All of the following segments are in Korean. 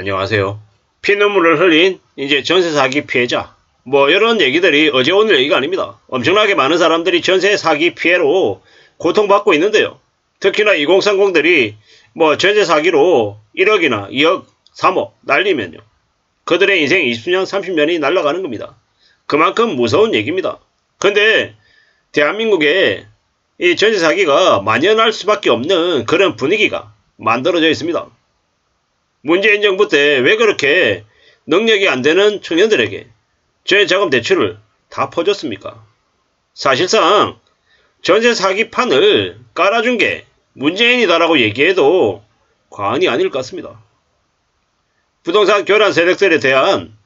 안녕하세요. 피눈물을 흘린 이제 전세 사기 피해자. 뭐 이런 얘기들이 어제 오늘 얘기가 아닙니다. 엄청나게 많은 사람들이 전세 사기 피해로 고통받고 있는데요. 특히나 2030들이 뭐 전세 사기로 1억이나 2억, 3억 날리면요. 그들의 인생 20년, 30년이 날아가는 겁니다. 그만큼 무서운 얘기입니다. 근데 대한민국에 이 전세 사기가 만연할 수밖에 없는 그런 분위기가 만들어져 있습니다. 문재인 정부 때 왜 그렇게 능력이 안 되는 청년들에게 전세자금 대출을 다 퍼줬습니까? 사실상 전세 사기 판을 깔아준 게 문재인이다라고 얘기해도 과언이 아닐 것 같습니다. 부동산 교란 세력들에 대한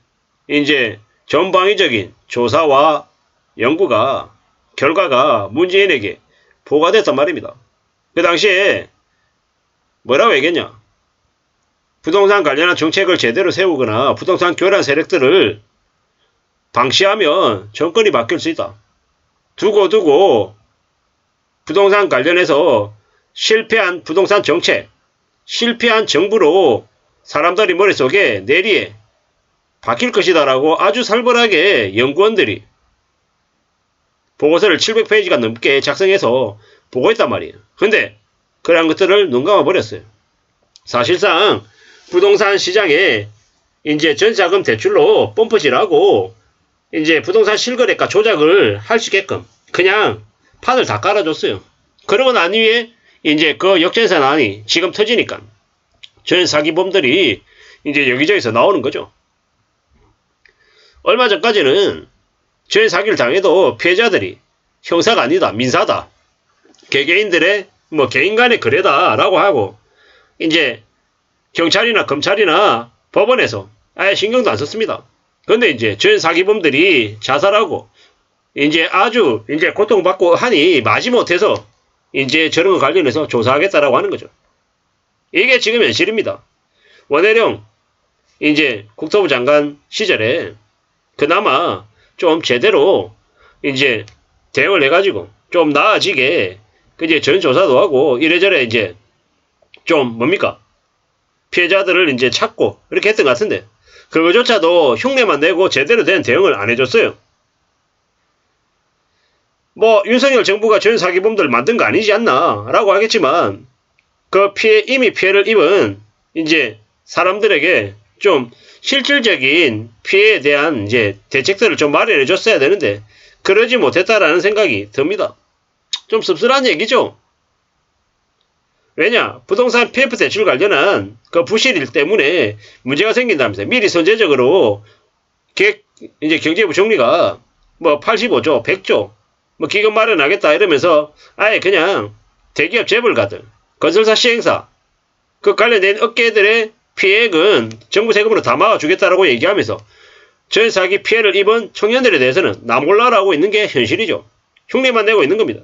이제 전방위적인 조사와 연구가 결과가 문재인에게 보고됐단 말입니다. 그 당시에 뭐라고 얘기했냐? 부동산 관련한 정책을 제대로 세우거나 부동산 교란 세력들을 방치하면 정권이 바뀔 수 있다. 두고 두고 부동산 관련해서 실패한 부동산 정책, 실패한 정부로 사람들이 머릿속에 내리에 바뀔 것이다 라고 아주 살벌하게 연구원들이 보고서를 700페이지가 넘게 작성해서 보고했단 말이에요. 근데 그런 것들을 눈 감아 버렸어요. 사실상 부동산 시장에 이제 전자금 대출로 펌프질하고 이제 부동산 실거래가 조작을 할 수 있게끔 그냥 판을 다 깔아줬어요. 그러고 난 후에 이제 그 역전산안이 지금 터지니까 전 사기범들이 이제 여기저기서 나오는 거죠. 얼마 전까지는 전 사기를 당해도 피해자들이 형사가 아니다 민사다 개개인들의 뭐 개인 간의 거래다라고 하고 이제 경찰이나 검찰이나 법원에서 아예 신경도 안 썼습니다. 근데 이제 전 사기범들이 자살하고 이제 아주 이제 고통받고 하니 마지못해서 이제 저런 거 관련해서 조사하겠다라고 하는 거죠. 이게 지금 현실입니다. 원혜령 이제 국토부 장관 시절에 그나마 좀 제대로 이제 대응을 해가지고 좀 나아지게 그 이제 전조사도 하고 이래저래 이제 좀 뭡니까 피해자들을 이제 찾고 이렇게 했던 것 같은데 그거조차도 흉내만 내고 제대로 된 대응을 안 해줬어요. 뭐 윤석열 정부가 전 사기범들 만든 거 아니지 않나 라고 하겠지만 그 피해 이미 피해를 입은 이제 사람들에게 좀 실질적인 피해에 대한 이제 대책들을 좀 마련해 줬어야 되는데 그러지 못했다라는 생각이 듭니다. 좀 씁쓸한 얘기죠. 왜냐 부동산 PF 대출 관련한 그 부실일 때문에 문제가 생긴다면서 미리 선제적으로 계획 이제 경제부 총리가 뭐 85조, 100조 뭐 기금 마련하겠다 이러면서 아예 그냥 대기업 재벌가들, 건설사 시행사 그 관련된 업계들의 피해액은 정부 세금으로 다 막아주겠다라고 얘기하면서 전 사기 피해를 입은 청년들에 대해서는 나몰라라고 있는 게 현실이죠. 흉내만 내고 있는 겁니다.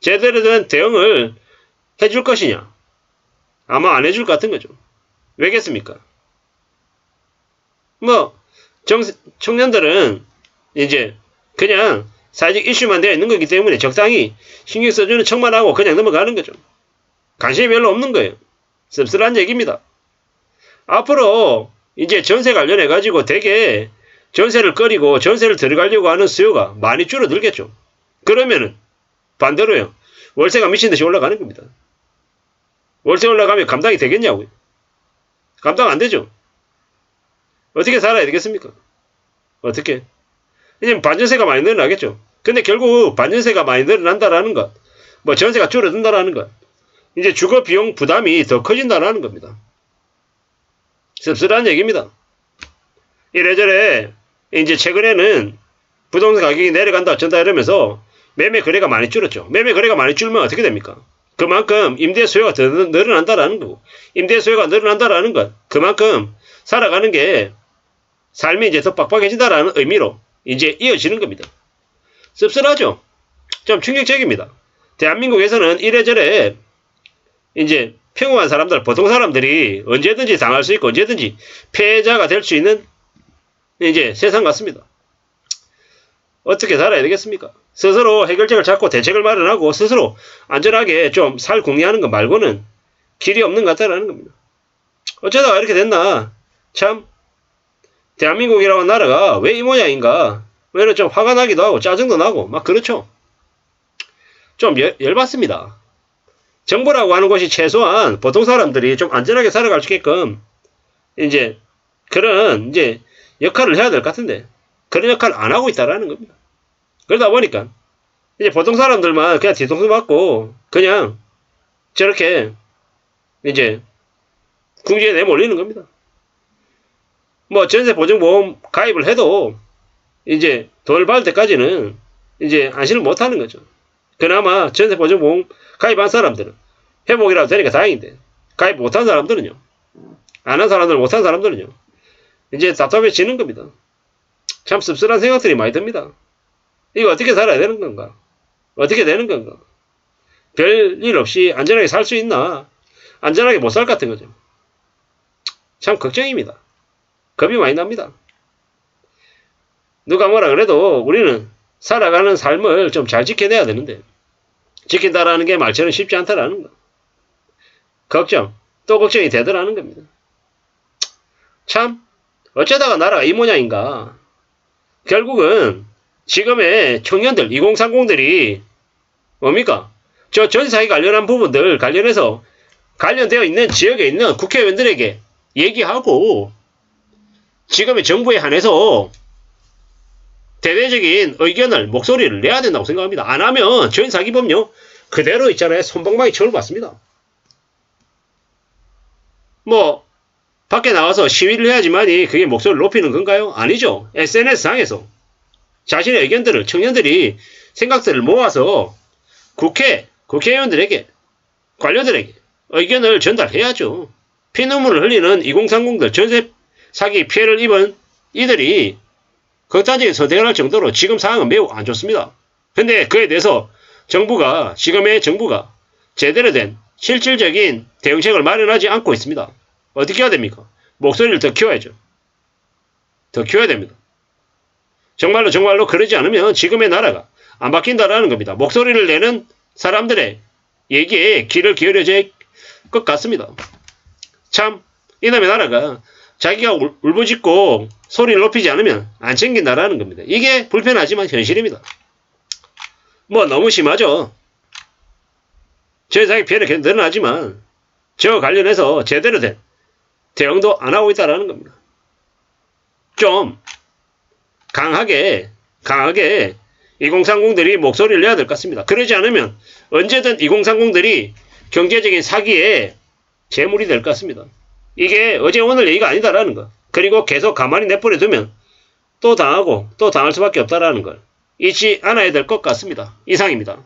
제대로 된 대응을 해줄 것이냐? 아마 안 해줄 것 같은 거죠. 왜겠습니까? 뭐, 정, 청년들은 이제 그냥 사회적 이슈만 되어 있는 거기 때문에 적당히 신경 써주는 척만 하고 그냥 넘어가는 거죠. 관심이 별로 없는 거예요. 씁쓸한 얘기입니다. 앞으로 이제 전세 관련해 가지고 되게 전세를 꺼리고 전세를 들어가려고 하는 수요가 많이 줄어들겠죠. 그러면은 반대로요. 월세가 미친 듯이 올라가는 겁니다. 월세 올라가면 감당이 되겠냐고요. 감당 안 되죠. 어떻게 살아야 되겠습니까? 어떻게? 이제 반전세가 많이 늘어나겠죠. 근데 결국 반전세가 많이 늘어난다라는 것, 뭐 전세가 줄어든다라는 것, 이제 주거 비용 부담이 더 커진다라는 겁니다. 씁쓸한 얘기입니다. 이래저래 이제 최근에는 부동산 가격이 내려간다 어쩐다 이러면서 매매 거래가 많이 줄었죠. 매매 거래가 많이 줄면 어떻게 됩니까? 그만큼 임대 수요가 더 늘어난다라는 거고 임대 수요가 늘어난다라는 것 그만큼 살아가는 게 삶이 이제 더 빡빡해진다라는 의미로 이제 이어지는 겁니다. 씁쓸하죠? 좀 충격적입니다. 대한민국에서는 이래저래 이제 평범한 사람들, 보통 사람들이 언제든지 당할 수 있고 언제든지 패자가 될 수 있는 이제 세상 같습니다. 어떻게 살아야 되겠습니까? 스스로 해결책을 찾고 대책을 마련하고 스스로 안전하게 좀 살 궁리하는 것 말고는 길이 없는 것 같다라는 겁니다. 어쩌다가 이렇게 됐나 참 대한민국이라는 나라가 왜 이 모양인가 왜냐면 좀 화가 나기도 하고 짜증도 나고 막 그렇죠. 좀 열, 열받습니다. 정부라고 하는 것이 최소한 보통 사람들이 좀 안전하게 살아갈 수 있게끔 이제 그런 이제 역할을 해야 될 것 같은데 그런 역할을 안 하고 있다라는 겁니다. 그러다 보니까 이제 보통 사람들만 그냥 뒤통수 맞고 그냥 저렇게 이제 궁지에 내몰리는 겁니다. 뭐 전세 보증보험 가입을 해도 이제 돈을 받을 때까지는 이제 안심을 못 하는 거죠. 그나마 전세 보증보험 가입한 사람들은 회복이라도 되니까 다행인데 가입 못한 사람들은요. 안 한 사람들 못한 사람들은요. 이제 답답해지는 겁니다. 참 씁쓸한 생각들이 많이 듭니다. 이거 어떻게 살아야 되는 건가? 어떻게 되는 건가? 별 일 없이 안전하게 살 수 있나? 안전하게 못 살 것 같은 거죠. 참 걱정입니다. 겁이 많이 납니다. 누가 뭐라 그래도 우리는 살아가는 삶을 좀 잘 지켜내야 되는데 지킨다라는 게 말처럼 쉽지 않다라는 거. 걱정, 또 걱정이 되더라는 겁니다. 참 어쩌다가 나라가 이 모양인가. 결국은 지금의 청년들 2030들이 뭡니까? 저 전사에 관련한 부분들 관련해서 관련되어 있는 지역에 있는 국회의원들에게 얘기하고 지금의 정부에 한해서 대대적인 의견을 목소리를 내야 된다고 생각합니다. 안 하면 전사기범요 그대로 있잖아요. 손방망이 처벌 받습니다. 뭐 밖에 나와서 시위를 해야지만이 그게 목소리를 높이는 건가요? 아니죠. SNS상에서 자신의 의견들을 청년들이 생각들을 모아서 국회, 국회의원들에게 관료들에게 의견을 전달해야죠. 피눈물을 흘리는 2030들 전세 사기 피해를 입은 이들이 극단적인 선택을 할 정도로 지금 상황은 매우 안 좋습니다. 근데 그에 대해서 정부가, 지금의 정부가 제대로 된 실질적인 대응책을 마련하지 않고 있습니다. 어떻게 해야 됩니까? 목소리를 더 키워야죠. 더 키워야 됩니다. 정말로 정말로 그러지 않으면 지금의 나라가 안 바뀐다라는 겁니다. 목소리를 내는 사람들의 얘기에 귀를 기울여질 것 같습니다. 참 이놈의 나라가 자기가 울- 울부짖고 소리를 높이지 않으면 안 챙긴다라는 겁니다. 이게 불편하지만 현실입니다. 뭐 너무 심하죠. 저 자기 피해는 계속 늘어나지만 저 관련해서 제대로 된 대응도 안 하고 있다라는 겁니다. 좀 강하게 강하게 2030들이 목소리를 내야 될 것 같습니다. 그러지 않으면 언제든 2030들이 경제적인 사기에 재물이 될 것 같습니다. 이게 어제 오늘 얘기가 아니다라는 거. 그리고 계속 가만히 내버려 두면 또 당하고 또 당할 수밖에 없다라는 걸 잊지 않아야 될 것 같습니다. 이상입니다.